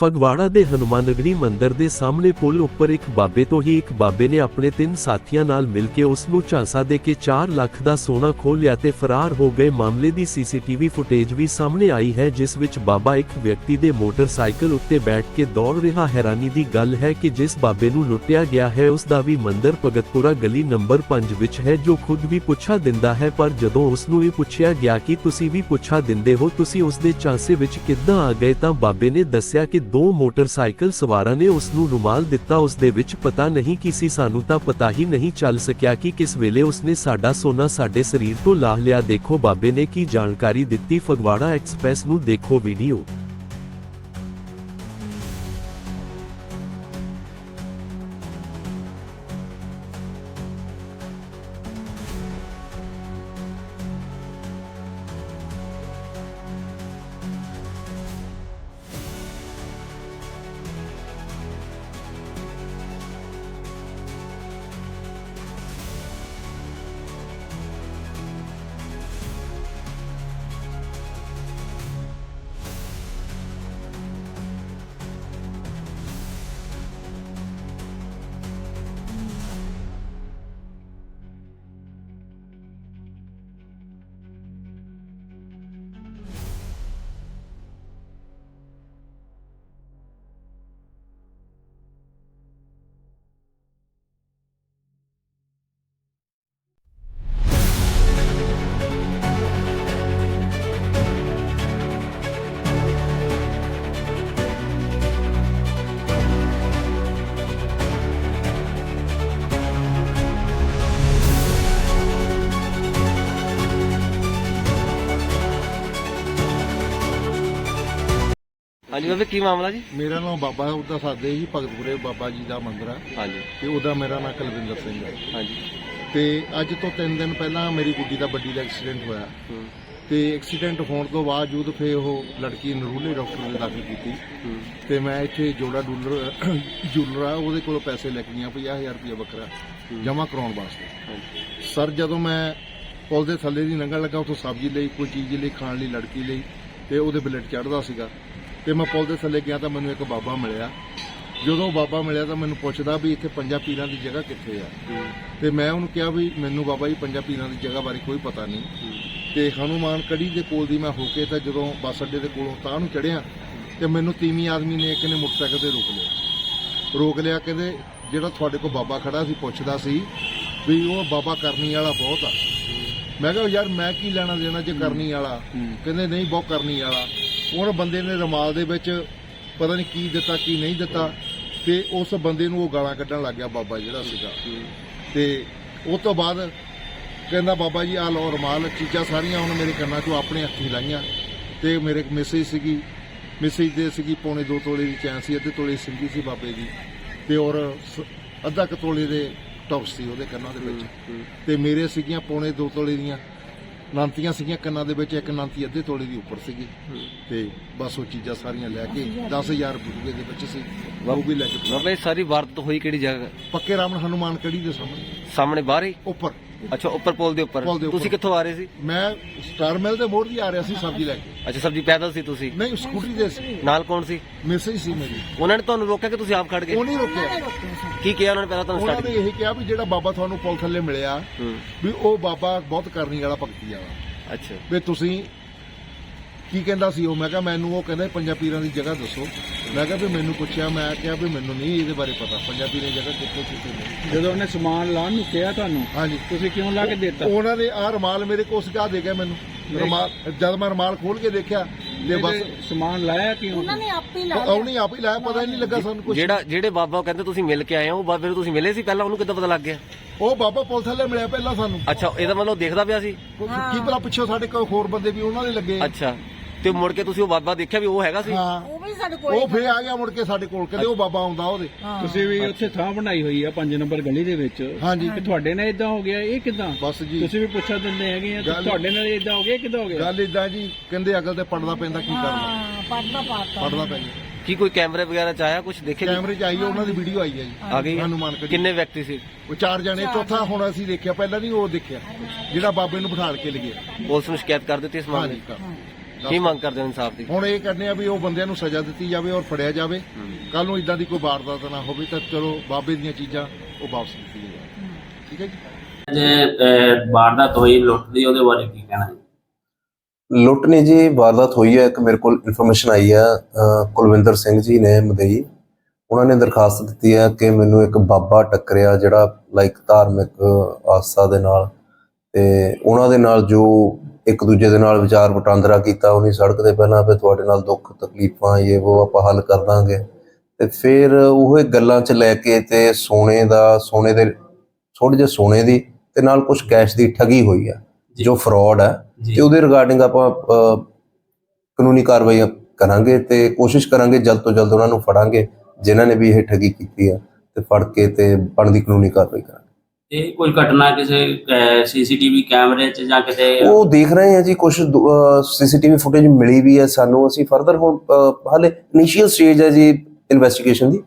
ਫਗਵਾੜਾ ਦੇ ਹਨੂਮਾਨਗਰੀ ਮੰਦਿਰ ਦੇ ਸਾਹਮਣੇ ਪੁਲ ਉੱਪਰ ਇੱਕ ਬਾਬੇ ਤੋਂ ਹੀ ਇੱਕ ਬਾਬੇ ਨੇ ਆਪਣੇ ਤਿੰਨ ਸਾਥੀਆਂ ਨਾਲ ਮਿਲ ਕੇ ਉਸ ਨੂੰ ਝਾਂਸਾ ਦੇ ਕੇ 4 ਲੱਖ ਦਾ ਸੋਨਾ ਖੋਹ ਲਿਆ ਤੇ ਫਰਾਰ ਹੋ ਗਏ। ਮਾਮਲੇ ਦੀ ਸੀਸੀਟੀਵੀ ਫੁਟੇਜ ਵੀ ਸਾਹਮਣੇ ਆਈ ਹੈ, ਜਿਸ ਵਿੱਚ ਬਾਬਾ ਇੱਕ ਵਿਅਕਤੀ ਦੇ ਮੋਟਰਸਾਈਕਲ ਉੱਤੇ ਬੈਠ ਕੇ ਦੌੜ ਰਿਹਾ ਹੈਰਾਨੀ ਦੀ ਗੱਲ ਹੈ ਕਿ ਜਿਸ ਬਾਬੇ ਨੂੰ ਲੁੱਟਿਆ ਗਿਆ ਹੈ, ਉਸ ਦਾ ਵੀ ਮੰਦਿਰ ਭਗਤਪੁਰਾ ਗਲੀ ਨੰਬਰ 5 ਵਿੱਚ ਹੈ, ਜੋ ਖੁਦ ਵੀ ਪੁੱਛਾ ਦਿੰਦਾ ਹੈ, ਪਰ ਜਦੋਂ ਉਸ ਨੂੰ ਇਹ ਪੁੱਛਿਆ ਗਿਆ ਕਿ ਤੁਸੀਂ ਵੀ ਪੁੱਛਾ ਦਿੰਦੇ ਹੋ, ਤੁਸੀਂ ਉਸ ਦੇ ਚਾਂਸੇ ਵਿੱਚ ਕਿੱਦਾਂ ਆ ਗਏ ਤਾਂ ਬਾਬੇ ਨੇ ਦੱਸਿਆ ਕਿ ਦੋ ਮੋਟਰਸਾਈਕਲ ਸਵਾਰਾਂ ਨੇ ਉਸ ਨੂੰ ਰੁਮਾਲ ਦਿੱਤਾ। ਉਸ ਦੇ ਵਿੱਚ ਪਤਾ ਨਹੀਂ ਕੀ ਸੀ। ਸਾਨੂੰ ਤਾਂ ਪਤਾ ਹੀ ਨਹੀਂ ਚੱਲ ਸਕਿਆ ਕਿ ਕਿਸ ਵੇਲੇ ਉਸਨੇ ਸਾਡਾ ਸੋਨਾ ਸਾਡੇ ਸਰੀਰ ਤੋਂ ਲਾਹ ਲਿਆ। ਦੇਖੋ ਬਾਬੇ ਨੇ ਕੀ ਜਾਣਕਾਰੀ ਦਿੱਤੀ। ਫਗਵਾੜਾ ਐਕਸਪ੍ਰੈਸ ਨੂੰ ਦੇਖੋ ਵੀਡੀਓ। ਹਾਂਜੀ ਬਾਬੇ ਕੀ ਮਾਮਲਾ ਜੀ? ਮੇਰਾ ਨਾਮ ਬਾਬਾ ਉਹਦਾ ਸਾਦੇ ਜੀ ਭਗਤਪੁਰੇ ਬਾਬਾ ਜੀ ਦਾ ਮੰਦਿਰ ਆ। ਹਾਂਜੀ। ਤੇ ਉਹਦਾ ਮੇਰਾ ਨਾਮ ਕੁਲਵਿੰਦਰ ਸਿੰਘ ਹੈ ਹਾਂਜੀ। ਤੇ ਅੱਜ ਤੋਂ 3 ਦਿਨ ਪਹਿਲਾਂ ਮੇਰੀ ਗੁੱਡੀ ਦਾ ਵੱਡੀ ਦਾ ਐਕਸੀਡੈਂਟ ਹੋਇਆ। ਹੂੰ। ਤੇ ਐਕਸੀਡੈਂਟ ਹੋਣ ਤੋਂ ਬਾਵਜੂਦ ਫੇ ਉਹ ਲੜਕੀ ਨਰੂਲੇ ਡਾਕਟਰ ਨੇ ਦਾਖਲ ਕੀਤੀ। ਹੂੰ। ਤੇ ਮੈਂ ਇੱਥੇ ਜੋੜਾ ਡੂਲਰ ਜੂਲਰ ਉਹਦੇ ਕੋਲੋਂ ਪੈਸੇ ਲੈ ਕੇ ਗਿਆ 50000 ਰੁਪਏ ਵੱਖਰਾ ਜਮ੍ਹਾਂ ਕਰਾਉਣ ਵਾਸਤੇ। ਹਾਂਜੀ। ਸਰ ਜਦੋਂ ਮੈਂ ਪੁਲ ਦੇ ਥੱਲੇ ਦੀ ਲੰਘਣ ਲੱਗਾ ਉੱਥੋਂ ਸਬਜ਼ੀ ਲਈ ਕੋਈ ਚੀਜ਼ ਲਈ ਖਾਣ ਲਈ ਲੜਕੀ ਲਈ ਤੇ ਉਹਦੇ ਬਲੱਡ ਚੜਦਾ ਸੀਗਾ। ਤੇ ਮੈਂ ਪੁਲ ਦੇ ਥੱਲੇ ਗਿਆ ਤਾਂ ਮੈਨੂੰ ਇੱਕ ਬਾਬਾ ਮਿਲਿਆ। ਜਦੋਂ ਬਾਬਾ ਮਿਲਿਆ ਤਾਂ ਮੈਨੂੰ ਪੁੱਛਦਾ ਵੀ ਇੱਥੇ ਪੰਜਾਂ ਪੀਰਾਂ ਦੀ ਜਗ੍ਹਾ ਕਿੱਥੇ ਆ? ਤੇ ਮੈਂ ਉਹਨੂੰ ਕਿਹਾ ਵੀ ਮੈਨੂੰ ਬਾਬਾ ਜੀ ਪੰਜਾਂ ਪੀਰਾਂ ਦੀ ਜਗ੍ਹਾ ਬਾਰੇ ਕੋਈ ਪਤਾ ਨਹੀਂ। ਤੇ ਹਨੂਮਾਨ ਕੜੀ ਦੇ ਕੋਲ ਦੀ ਮੈਂ ਹੋ ਕੇ ਤਾਂ ਜਦੋਂ ਬੱਸ ਅੱਡੇ ਦੇ ਕੋਲੋਂ ਤਾਂ ਨੂੰ ਚੜਿਆ ਤੇ ਮੈਨੂੰ ਤੀਵੀਂ ਆਦਮੀ ਨੇ ਇੱਕ ਨੇ ਮੋਟਰਸਾਈਕਲ ਤੇ ਰੋਕ ਲਿਆ। ਰੋਕ ਲਿਆ ਕਹਿੰਦੇ ਜਿਹੜਾ ਤੁਹਾਡੇ ਕੋਲ ਬਾਬਾ ਖੜਾ ਸੀ ਪੁੱਛਦਾ ਸੀ ਵੀ ਉਹ ਬਾਬਾ ਕਰਨੀ ਵਾਲਾ ਬਹੁਤ ਆ। ਮੈਂ ਕਿਹਾ ਯਾਰ ਮੈਂ ਕੀ ਲੈਣਾ ਦੇਣਾ ਜੇ ਕਰਨੀ ਵਾਲਾ? ਕਹਿੰਦੇ ਨਹੀਂ ਬਹੁਤ ਕਰਨੀ ਵਾਲਾ। ਉਹ ਬੰਦੇ ਨੇ ਰਮਾਲ ਦੇ ਵਿੱਚ ਪਤਾ ਨਹੀਂ ਕੀ ਦਿੱਤਾ ਕੀ ਨਹੀਂ ਦਿੱਤਾ ਤੇ ਉਸ ਬੰਦੇ ਨੂੰ ਉਹ ਗਾਲਾਂ ਕੱਢਣ ਲੱਗ ਗਿਆ ਬਾਬਾ ਜਿਹੜਾ ਸੀਗਾ। ਤੇ ਉਸ ਤੋਂ ਬਾਅਦ ਕਹਿੰਦਾ ਬਾਬਾ ਜੀ ਆ ਲਓ ਰਮਾਲ ਚੀਜ਼ਾਂ ਸਾਰੀਆਂ ਹੁਣ ਮੇਰੇ ਕੰਨਾਂ 'ਚੋਂ ਆਪਣੇ ਅੱਖੀ ਲਾਈਆਂ। ਤੇ ਮੇਰੇ ਇੱਕ ਮੈਸੇਜ ਸੀਗੀ ਮੈਸੇਜ ਦੇ ਸੀਗੀ ਪੌਣੇ 2 ਤੋਲੇ ਦੀ ਚੈਨ ਸੀ ਅੱਧੇ ਤੋਲੇ ਸਿੰਗੀ ਸੀ ਬਾਬੇ ਦੀ ਤੇ ਔਰ ਅੱਧਾ ਕੁ ਤੋਲੇ ਦੇ ਟੌਪਸ ਸੀ ਉਹਦੇ ਕੰਨਾਂ ਦੇ ਵਿੱਚ। ਤੇ ਮੇਰੇ ਸੀਗੀਆਂ ਪੌਣੇ 2 ਤੋਲੇ ਦੀਆਂ। ਨਾਂਤੀਆਂ ਸੀਗੀਆਂ ਕੰਨਾਂ ਦੇ ਵਿੱਚ ਇੱਕ ਨਾਂਤੀ ਅੱਧੇ ਤੋਲੇ ਦੀ ਉੱਪਰ ਸੀਗੀ। ਤੇ ਬਸ ਉਹ ਚੀਜ਼ਾਂ ਸਾਰੀਆਂ ਲੈ ਕੇ 10000 ਰੁਪਏ ਦੇ ਵਿੱਚ ਸੀ ਉਹ ਵੀ ਲੈ ਕੇ ਬਾਬੇ ਇਹ ਸਾਰੀ ਵਾਰਦਾਤ ਹੋਈ ਕਿਹੜੀ ਜਗ੍ਹਾ? ਪੱਕੇ ਰਾਮਨ ਹਨੂਮਾਨ ਕੜੀ ਦੇ ਸਾਹਮਣੇ? ਸਾਹਮਣੇ ਬਾਹਰ ਹੀ? ਉੱਪਰ। ਅੱਛਾ ਉੱਪਰ ਪੁਲ ਦੇ ਉੱਪਰ। ਪੁਲ ਦੇ ਉੱਪਰ। ਤੁਸੀਂ ਕਿੱਥੋਂ ਆ ਰਹੇ ਸੀ? ਮੈਂ ਸਟਾਰ ਮਿਲ ਦੇ ਮੋੜ ਦੀ ਆ ਰਿਹਾ ਸੀ ਸਬਜ਼ੀ ਲੈ ਕੇ। ਅੱਛਾ ਸਬਜੀ ਪੈਦਲ ਸੀ ਤੁਸੀਂ? ਨਹੀਂ ਸਕੂਟਰੀ ਦੇ ਸੀ। ਨਾਲ ਕੌਣ ਸੀ? ਮੈਸੇਜ ਸੀ ਮੇਰੀ। ਉਹਨਾਂ ਨੇ ਤੁਹਾਨੂੰ ਰੋਕਿਆ ਕਿ ਤੁਸੀਂ ਆਪ ਖੜ ਗਏ? ਉਹ ਨਹੀਂ ਰੁਕਿਆ। ਕੀ ਕਿਹਾ ਉਹਨਾਂ ਨੇ ਪਹਿਲਾਂ ਤੁਹਾਨੂੰ ਉਹਨਾਂ ਨੇ ਸਟਾਰਟ ਇਹ ਕਿਹਾ ਵੀ ਜਿਹੜਾ ਬਾਬਾ ਤੁਹਾਨੂੰ ਪੁਲ ਥੱਲੇ ਮਿਲਿਆ ਹੂੰ। ਵੀ ਉਹ ਬਾਬਾ ਬਹੁਤ ਕਰਨੀ ਵਾਲਾ ਭਗਤੀ ਵਾਲਾ। ਅੱਛਾ। ਵੀ ਤੁਸੀਂ ਕੀ ਕਹਿੰਦਾ ਸੀ ਉਹ? ਮੈਂ ਕਿਹਾ ਮੈਨੂੰ ਉਹ ਕਹਿੰਦਾ ਪੰਜਾਂ ਪੀਰਾਂ ਦੀ ਜਗ੍ਹਾ ਦੱਸੋ। ਮੈਂ ਕਿਹਾ ਵੀ ਮੈਨੂੰ ਪੁੱਛਿਆ ਮੈਂ ਕਿਹਾ ਵੀ ਮੈਨੂੰ ਨਹੀਂ ਇਹਦੇ ਬਾਰੇ ਪਤਾ। ਪੰਜਾਂ ਪੀਰਾਂ ਦੀ ਜਗ੍ਹਾ ਕਿੱਥੇ ਕਿੱਥੇ ਨਹੀਂ ਜਦੋਂ ਉਹਨੇ ਸਮਾਨ ਲਾਉਣ ਨੂੰ ਕਿਹਾ ਤੁਹਾਨੂੰ ਹਾਂਜੀ। ਤੁਸੀਂ ਕਿਉਂ ਲਾ ਕੇ ਦਿੱਤਾ? ਉਹਨਾਂ ਨੇ ਆਹ ਰਮਾਲ ਮੇਰੇ ਕੋਲ ਸਿਕਾ ਦੇ ਗਿਆ ਮੈਨੂੰ। ਰਮਾਲ ਜਦ ਮੈਂ ਰਮਾਲ ਖੋਲ ਕੇ ਦੇਖਿਆ ਤੇ ਬਸ ਸਮਾਨ ਲਾਇਆ ਕਿਉਂ? ਉਹਨਾਂ ਨੇ ਆਪੇ ਲਾ ਉਹ ਨਹੀਂ ਆਪ ਹੀ ਲਾਇਆ ਪਤਾ ਹੀ ਨਹੀਂ ਲੱਗਾ ਸਾਨੂੰ ਕੁਝ ਜਿਹੜਾ ਜਿਹੜੇ ਬਾਬਾ ਕਹਿੰਦੇ ਤੁਸੀਂ ਮਿਲ ਕੇ ਆਏ ਹੋ ਉਹ ਬਾਬੇ ਨੂੰ ਤੁਸੀਂ ਮਿਲੇ ਸੀ ਪਹਿਲਾਂ? ਉਹਨੂੰ ਕਿੱਦਾਂ ਪਤਾ ਲੱਗ ਗਿਆ? ਉਹ ਬਾਬਾ ਪੁਲ ਥੱਲੇ ਮਿਲਿਆ ਪਹਿਲਾਂ ਸਾਨੂੰ। ਅੱਛਾ ਇਹਦਾ ਮਤਲਬ ਦੇਖਦਾ ਪਿਆ ਸੀ? ਕੀ ਪਤਾ ਪਿੱਛੋਂ ਸਾਡੇ ਕੋਲ ਹੋਰ ਬੰਦੇ ਵੀ ਉਹਨਾਂ ਦੇ ਲੱਗੇ। ਅੱਛਾ। ਤੇ ਮੁੜ ਕੇ ਤੁਸੀਂ ਉਹ ਬਾਬਾ ਦੇਖਿਆ ਵੀ ਉਹ ਹੈਗਾ ਸੀ? ਹਾਂ। ਉਹ ਵੀ ਸਾਡੇ ਕੋਲ ਉਹ ਫੇਰ ਆ। ਗਿਆ ਮੁੜ ਕੇ ਸਾਡੇ ਕੋਲ ਕਹਿੰਦੇ ਉਹ ਬਾਬਾ ਆਉਂਦਾ ਉਹਦੇ। ਤੁਸੀਂ ਵੀ ਉੱਥੇ ਥਾਂ ਬਣਾਈ ਹੋਈ ਆ 5 ਨੰਬਰ ਗਲੀ ਦੇ ਵਿੱਚ। ਹਾਂਜੀ। ਤੇ ਤੁਹਾਡੇ ਨਾਲ ਇਦਾਂ ਹੋ ਗਿਆ ਇਹ ਕਿਦਾਂ? ਬਸ ਜੀ। ਤੁਸੀਂ ਵੀ ਪੁੱਛਾ ਦਿੰਦੇ ਹੈਗੇ ਆ ਤੇ ਗੱਲ- ਤੁਹਾਡੇ ਨਾਲ ਇਦਾਂ ਹੋ ਗਿਆ ਇਹ ਕਿਦਾਂ ਹੋ ਗਿਆ? ਗੱਲ ਇਦਾਂ ਜੀ ਕਹਿੰਦੇ ਅਗਲ ਤੇ ਪੜਦਾ ਪੈਂਦਾ ਕੀ ਕਰਨਾ? ਹਾਂ ਪੜਦਾ ਪਾਤਾ। ਪੜਦਾ ਪੈਂਦਾ ਕੀ ਕੋਈ ਕੈਮਰੇ ਵਗੈਰਾ ਚ ਆਇਆ ਕੁਝ ਦੇਖੇ? ਕੈਮਰੇ 'ਚ ਆਈ ਉਹਨਾਂ ਦੀ ਵੀਡੀਓ ਆਈ ਹੈ ਜੀ। ਆ ਗਈ? ਹੈ? ਹਨੂਮਾਨ ਕੜੀ ਕਿੰਨੇ ਵਿਅਕਤੀ ਸੀ? ਉਹ ਚਾਰ ਜਣੇ ਚੌਥਾ ਹੁਣ ਅਸੀਂ ਦੇਖਿਆ ਪਹਿਲਾਂ ਨਹੀਂ ਉਹ ਦੇਖਿਆ। ਜਿਹੜਾ ਬਾਬੇ ਨੂੰ ਬਿਠਾਲ ਕੇ ਲਗੇ ਪੁਲਿਸ ਨੂੰ ਸ਼ਿਕਾਇਤ ਕਰ ਦਿੱਤੀ ਇਸ ਮਾਮਲੇ ਹਾਂਜੀ ਦੀ? ਕਰ ਕੀ ਮੰਗ ਕਰਦੇ ਹੋ ਇਨਸਾਫ ਦੀ। ਹੁਣ ਇਹ ਕਰਨੇ ਆ ਵੀ ਉਹ ਬੰਦਿਆਂ ਨੂੰ ਸਜ਼ਾ ਦਿੱਤੀ ਜਾਵੇ ਔਰ ਫੜਿਆ ਜਾਵੇ। ਕੱਲ ਨੂੰ ਇਦਾਂ ਦੀ ਕੋਈ ਵਾਰਦਾਤ ਨਾ ਹੋਵੇ ਤਾਂ ਚਲੋ ਬਾਬੇ ਦੀਆਂ ਚੀਜ਼ਾਂ ਉਹ ਵਾਪਸ ਦਿੱਤੀਆਂ ਜਾਣ। ਠੀਕ ਹੈ ਜੀ? ਜੇ ਵਾਰਦਾਤ ਹੋਈ ਲੁੱਟ ਦੀ ਉਹਦੇ ਬਾਰੇ ਕੀ ਕਹਿਣਾ ਹੈ ਲੁੱਟ ਨੇ ਜੀ ਵਾਰਦਾਤ ਹੋਈ ਹੈ ਇੱਕ ਮੇਰੇ ਕੋਲ ਇਨਫੋਰਮੇਸ਼ਨ ਆਈ ਹੈ ਕੁਲਵਿੰਦਰ ਸਿੰਘ ਜੀ ਨੇ ਮਦਈ। ਉਹਨਾਂ ਨੇ ਦਰਖਾਸਤ ਦਿੱਤੀ ਹੈ ਕਿ ਮੈਨੂੰ ਇੱਕ ਬਾਬਾ ਟੱਕਰਿਆ ਜਿਹੜਾ ਲਾਈਕ ਧਾਰਮਿਕ ਆਸਥਾ ਦੇ ਨਾਲ। ਤੇ ਉਹਨਾਂ ਦੇ ਨਾਲ ਜੋ ਇੱਕ ਦੂਜੇ ਦੇ ਨਾਲ ਵਿਚਾਰ ਵਟਾਂਦਰਾ ਕੀਤਾ ਉਹਨੀ ਸੜਕ ਤੇ ਪਹਿਲਾਂ ਵੀ ਤੁਹਾਡੇ ਨਾਲ ਦੁੱਖ ਤਕਲੀਫਾਂ ਇਹ ਉਹ ਆਪਾਂ ਹੱਲ ਕਰ ਦਾਂਗੇ। ਤੇ ਫਿਰ ਉਹ ਗੱਲਾਂ 'ਚ ਲੈ ਕੇ ਤੇ ਸੋਨੇ ਦਾ ਸੋਨੇ ਦੇ ਥੋੜੇ ਜਿਹੇ ਸੋਨੇ ਦੀ ਤੇ ਨਾਲ ਕੁਝ ਕੈਸ਼ ਦੀ ਠੱਗੀ ਹੋਈ ਹੈ ਜੀ। ਫਰਾਡ ਜੀ। ਤੇ ਉਹਦੇ ਰਿਗਾਰਡਿੰਗ ਆਪਾਂ ਕਾਨੂੰਨੀ ਕਾਰਵਾਈ ਕਰਾਂਗੇ ਤੇ ਕੋਸ਼ਿਸ਼ ਕਰਾਂਗੇ ਜਲਦ ਤੋਂ ਜਲਦ ਉਹਨਾਂ ਨੂੰ ਫੜਾਂਗੇ ਜਿਨ੍ਹਾਂ ਨੇ ਵੀ ਇਹ ਠੱਗੀ ਕੀਤੀ ਹੈ ਤੇ ਫੜ ਕੇ ਤੇ ਬਣਦੀ ਕਾਨੂੰਨੀ ਕਾਰਵਾਈ ਕਰਾਂਗੇ। ਇਹ ਕੋਈ ਘਟਨਾ ਕਿਸੇ ਸੀਸੀਟੀਵੀ ਕੈਮਰੇ 'ਚ ਜਾਂ ਕਿਤੇ ਉਹ ਦੇਖ ਰਹੇ ਹਾਂ ਜੀ ਕੁਝ ਸੀਸੀਟੀਵੀ ਫੁਟੇਜ ਮਿਲੀ ਵੀ ਹੈ ਸਾਨੂੰ। ਅਸੀਂ ਫਰਦਰ ਹੁਣ ਹਾਲੇ ਇਨੀਸ਼ੀਅਲ ਸਟੇਜ ਹੈ ਜੀ ਇਨਵੈਸਟੀਗੇਸ਼ਨ ਦੀ।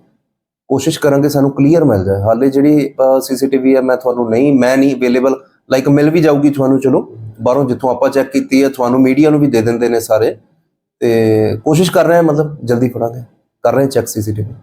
ਕੋਸ਼ਿਸ਼ ਕਰਾਂਗੇ ਸਾਨੂੰ ਕਲੀਅਰ ਮਿਲ ਜਾਏ। ਹਾਲੇ ਜਿਹੜੀ ਸੀਸੀਟੀਵੀ ਹੈ, ਮੈਂ ਤੁਹਾਨੂੰ ਨਹੀਂ, ਮੈਂ ਨਹੀਂ ਅਵੇਲੇਬਲ ਲਾਈਕ ਮਿਲ ਵੀ ਜਾਊਗੀ ਤੁਹਾਨੂੰ, ਚਲੋ। ਬਾਹਰੋਂ ਜਿੱਥੋਂ ਆਪਾਂ ਚੈੱਕ ਕੀਤੀ ਹੈ, ਤੁਹਾਨੂੰ ਮੀਡੀਆ ਨੂੰ ਵੀ ਦੇ ਦਿੰਦੇ ਨੇ ਸਾਰੇ। ਤੇ ਕੋਸ਼ਿਸ਼ ਕਰ ਰਹੇ ਹਾਂ, ਮਤਲਬ ਜਲਦੀ ਫੜਾਂਗੇ। ਕਰ ਰਹੇ ਹਾਂ ਚੈੱਕ ਸੀਸੀਟੀਵੀ